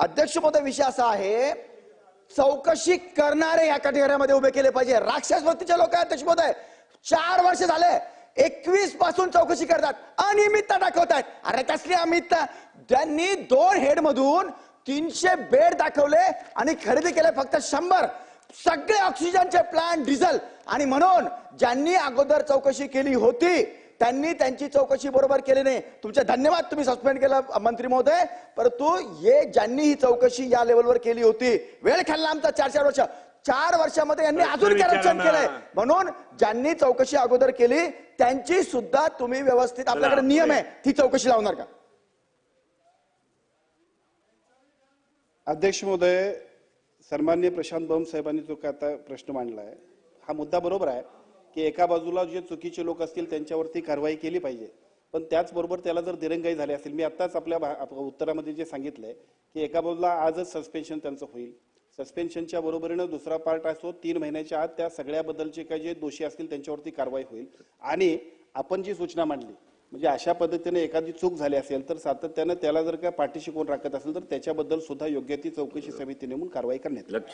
अध्यक्ष महोदय विषय असा आहे चौकशी करणारे या कटेऱ्यामध्ये उभे केले पाहिजे. राक्षस वस्तीचे लोक आहेत अध्यक्ष महोदय चार वर्ष झाले एकवीसपासून चौकशी करतात अनियमितता दाखवतात अरे कसली अनियमितता त्यांनी दोन हेड मधून तीनशे बेड दाखवले आणि खरेदी केले फक्त शंभर. सगळे ऑक्सिजनचे प्लांट डिझेल आणि म्हणून ज्यांनी अगोदर चौकशी केली होती त्यांनी त्यांची चौकशी बरोबर केली नाही. तुमचे धन्यवाद तुम्ही सस्पेंड केलं मंत्री महोदय. परंतु हे ज्यांनी ही चौकशी या लेवलवर केली होती वेळ खाल्ला आमचा चार चार वर्ष. चार वर्षामध्ये यांनी अजून करप्शन. केलंय. म्हणून ज्यांनी चौकशी अगोदर केली त्यांची सुद्धा तुम्ही व्यवस्थित आपल्याकडे नियम आहे. ती चौकशी लावणार का? अध्यक्ष महोदय सन्मान्य प्रशांत बम साहेबांनी जो काय आता प्रश्न मांडला आहे हा मुद्दा बरोबर आहे. की एका बाजूला जे चुकीचे लोक असतील त्यांच्यावरती कारवाई केली पाहिजे. पण त्याचबरोबर त्याला जर दिरंगाई झाली असेल मी आत्ताच आपल्या भा- उत्तरामध्ये जे सांगितलंय की एका बाजूला आजच सस्पेन्शन त्यांचं होईल. सस्पेन्शनच्या बरोबरीनं दुसरा पार्ट असतो तीन महिन्याच्या आत त्या सगळ्याबद्दलचे काही जे दोषी असतील त्यांच्यावरती कारवाई होईल. आणि आपण जी सूचना मांडली म्हणजे अशा पद्धतीने एखादी चूक झाली असेल तर सातत्यानं त्याला जर काय पाठीशी कोण राखत असेल तर त्याच्याबद्दल सुद्धा योग्य ती चौकशी समिती नेमून कारवाई करण्यात